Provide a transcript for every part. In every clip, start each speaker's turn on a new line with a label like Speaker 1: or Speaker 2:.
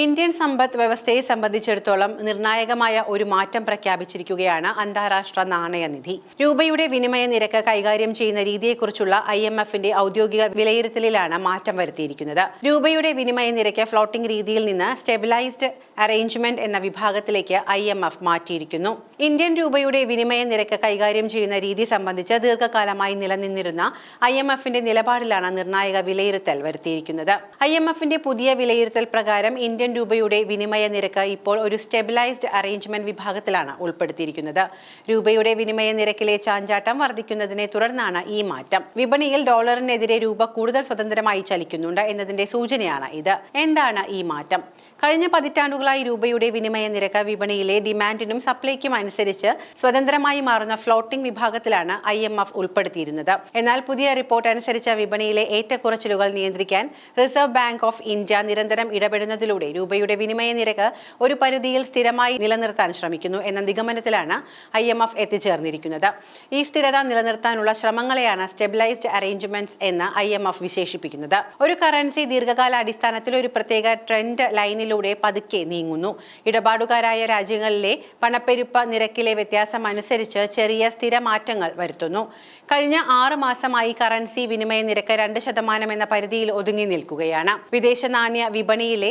Speaker 1: Indian സമ്പദ് വ്യവസ്ഥയെ സംബന്ധിച്ചിടത്തോളം നിർണായകമായ ഒരു മാറ്റം പ്രഖ്യാപിച്ചിരിക്കുകയാണ് അന്താരാഷ്ട്ര നാണയനിധി രൂപയുടെ വിനിമയ നിരക്ക് കൈകാര്യം ചെയ്യുന്ന രീതിയെക്കുറിച്ചുള്ള ഐ എം എഫിന്റെ ഔദ്യോഗിക വിലയിരുത്തലിലാണ് മാറ്റം വരുത്തിയിരിക്കുന്നത്. രൂപയുടെ വിനിമയ നിരക്ക് ഫ്ലോട്ടിംഗ് രീതിയിൽ നിന്ന് സ്റ്റെബിലൈസ്ഡ് അറേഞ്ച്മെന്റ് എന്ന വിഭാഗത്തിലേക്ക് ഐ എം എഫ് മാറ്റിയിരിക്കുന്നു. ഇന്ത്യൻ രൂപയുടെ വിനിമയ നിരക്ക് കൈകാര്യം ചെയ്യുന്ന രീതി സംബന്ധിച്ച് ദീർഘകാലമായി നിലനിന്നിരുന്ന ഐ എം എഫിന്റെ നിലപാടിലാണ് നിർണായക വിലയിരുത്തൽ വരുത്തിയിരിക്കുന്നത്. ഐ എം എഫിന്റെ പുതിയ വിലയിരുത്തൽ പ്രകാരം ഇന്ത്യൻ രൂപയുടെ വിനിമയ നിരക്ക് ഇപ്പോൾ ഒരു സ്റ്റെബിലൈസ്ഡ് അറേഞ്ച്മെന്റ് വിഭാഗത്തിലാണ് ഉൾപ്പെടുത്തിയിരിക്കുന്നത്. രൂപയുടെ വിനിമയ നിരക്കിലെ ചാഞ്ചാട്ടം വർദ്ധിക്കുന്നതിനെ തുടർന്നാണ് ഈ മാറ്റം. വിപണിയിൽ ഡോളറിനെതിരെ രൂപ കൂടുതൽ സ്വതന്ത്രമായി ചലിക്കുന്നുണ്ട് എന്നതിന്റെ സൂചനയാണ് ഇത്. എന്താണ് ഈ മാറ്റം? കഴിഞ്ഞ പതിറ്റാണ്ടുകളായി രൂപയുടെ വിനിമയ നിരക്ക് വിപണിയിലെ ഡിമാൻഡിനും സപ്ലൈക്കും അനുസരിച്ച് സ്വതന്ത്രമായി മാറുന്ന ഫ്ലോട്ടിംഗ് വിഭാഗത്തിലാണ് ഐ എം എഫ് ഉൾപ്പെടുത്തിയിരുന്നത്. എന്നാൽ പുതിയ റിപ്പോർട്ട് അനുസരിച്ച് വിപണിയിലെ ഏറ്റക്കുറച്ചിലുകൾ നിയന്ത്രിക്കാൻ റിസർവ് ബാങ്ക് ഓഫ് ഇന്ത്യ നിരന്തരം ഇടപെടുന്നതിലൂടെ രൂപയുടെ വിനിമയ നിരക്ക് ഒരു പരിധിയിൽ സ്ഥിരമായി നിലനിർത്താൻ ശ്രമിക്കുന്നു എന്ന നിഗമനത്തിലാണ് ഐ എം എഫ് എത്തിച്ചേർന്നിരിക്കുന്നത്. ഈ സ്ഥിരത നിലനിർത്താനുള്ള ശ്രമങ്ങളെയാണ് സ്റ്റെബിലൈസ്ഡ് അറേഞ്ച്മെന്റ്സ് എന്ന് ഐ എം എഫ് വിശേഷിപ്പിക്കുന്നത്. ഒരു കറൻസി ദീർഘകാല അടിസ്ഥാനത്തിൽ ഒരു പ്രത്യേക ട്രെൻഡ് ലൈനിലൂടെ പതുക്കെ നീങ്ങുന്നു. ഇടപാടുകാരായ രാജ്യങ്ങളിലെ പണപ്പെരുപ്പ നിരക്കിലെ വ്യത്യാസം അനുസരിച്ച് ചെറിയ സ്ഥിര മാറ്റങ്ങൾ വരുത്തുന്നു. കഴിഞ്ഞ ആറ് മാസമായി കറൻസി വിനിമയ നിരക്ക് രണ്ട് ശതമാനം എന്ന പരിധിയിൽ ഒതുങ്ങി നിൽക്കുകയാണ്. വിദേശ നാണ്യ വിപണിയിലെ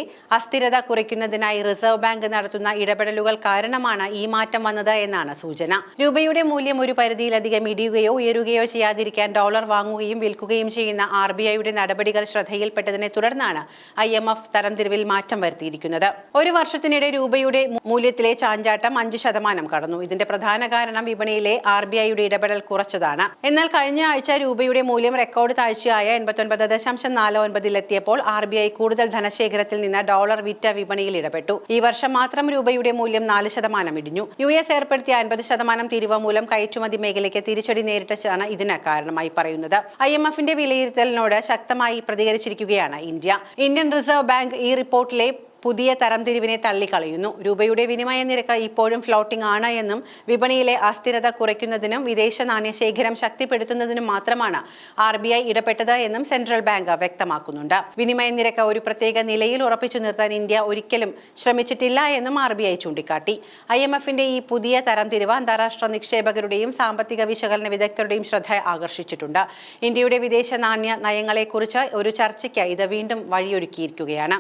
Speaker 1: അസ്ഥിരത കുറയ്ക്കുന്നതിനായി റിസർവ് ബാങ്ക് നടത്തുന്ന ഇടപെടലുകൾ കാരണമാണ് ഈ മാറ്റം വന്നത് എന്നാണ് സൂചന. രൂപയുടെ മൂല്യം ഒരു പരിധിയിലധികം ഇടിയുകയോ ഉയരുകയോ ചെയ്യാതിരിക്കാൻ ഡോളർ വാങ്ങുകയും വിൽക്കുകയും ചെയ്യുന്ന ആർ ബി ഐയുടെ നടപടികൾ ശ്രദ്ധയിൽപ്പെട്ടതിനെ തുടർന്നാണ് ഐ എം എഫ് തരംതിരിവിൽ മാറ്റം വരുത്തിയിരിക്കുന്നത്. ഒരു വർഷത്തിനിടെ രൂപയുടെ മൂല്യത്തിലെ ചാഞ്ചാട്ടം അഞ്ച് ശതമാനം കടന്നു. ഇതിന്റെ പ്രധാന കാരണം വിപണിയിലെ ആർ ബി ഐയുടെ ഇടപെടൽ കുറച്ചതാണ്. എന്നാൽ കഴിഞ്ഞ ആഴ്ച രൂപയുടെ മൂല്യം റെക്കോർഡ് താഴ്ചയായ എൺപത്തൊൻപത് ദശാംശം നാല് ഒൻപതിലെത്തിയപ്പോൾ ആർ ബി ഐ കൂടുതൽ ധനശേഖരത്തിൽ നിന്ന് ഡോളർ വിറ്റ വിപണിയിൽ ഇടപെട്ടു. ഈ വർഷം മാത്രം രൂപയുടെ മൂല്യം നാല് ശതമാനം ഇടിഞ്ഞു. യു എസ് ഏർപ്പെടുത്തിയ അൻപത് ശതമാനം തിരിവ് മൂലം കയറ്റുമതി മേഖലയ്ക്ക് തിരിച്ചടി നേരിട്ടാണ് ഇതിന് കാരണമായി പറയുന്നത്. ഐ എം എഫിന്റെ വിലയിരുത്തലിനോട് ശക്തമായി പ്രതികരിച്ചിരിക്കുകയാണ് ഇന്ത്യ. ഇന്ത്യൻ റിസർവ് ബാങ്ക് ഈ റിപ്പോർട്ടിലെ പുതിയ തരംതിരിവിനെ തള്ളിക്കളയുന്നു. രൂപയുടെ വിനിമയ നിരക്ക് ഇപ്പോഴും ഫ്ലോട്ടിംഗ് ആണ് എന്നും വിപണിയിലെ അസ്ഥിരത കുറയ്ക്കുന്നതിനും വിദേശ നാണ്യശേഖരം ശക്തിപ്പെടുത്തുന്നതിനും മാത്രമാണ് ആർ ബി ഐ ഇടപെട്ടത് എന്നും സെൻട്രൽ ബാങ്ക് വ്യക്തമാക്കുന്നുണ്ട്. വിനിമയ നിരക്ക് ഒരു പ്രത്യേക നിലയിൽ ഉറപ്പിച്ചു നിർത്താൻ ഇന്ത്യ ഒരിക്കലും ശ്രമിച്ചിട്ടില്ല എന്നും ആർ ബി ഐ ചൂണ്ടിക്കാട്ടി. ഐ എം എഫിന്റെ ഈ പുതിയ തരംതിരിവ് അന്താരാഷ്ട്ര നിക്ഷേപകരുടെയും സാമ്പത്തിക വിശകലന വിദഗ്ധരുടെയും ശ്രദ്ധ ആകർഷിച്ചിട്ടുണ്ട്. ഇന്ത്യയുടെ വിദേശ നാണ്യ നയങ്ങളെക്കുറിച്ച് ഒരു ചർച്ചയ്ക്ക് ഇത് വീണ്ടും വഴിയൊരുക്കിയിരിക്കുകയാണ്.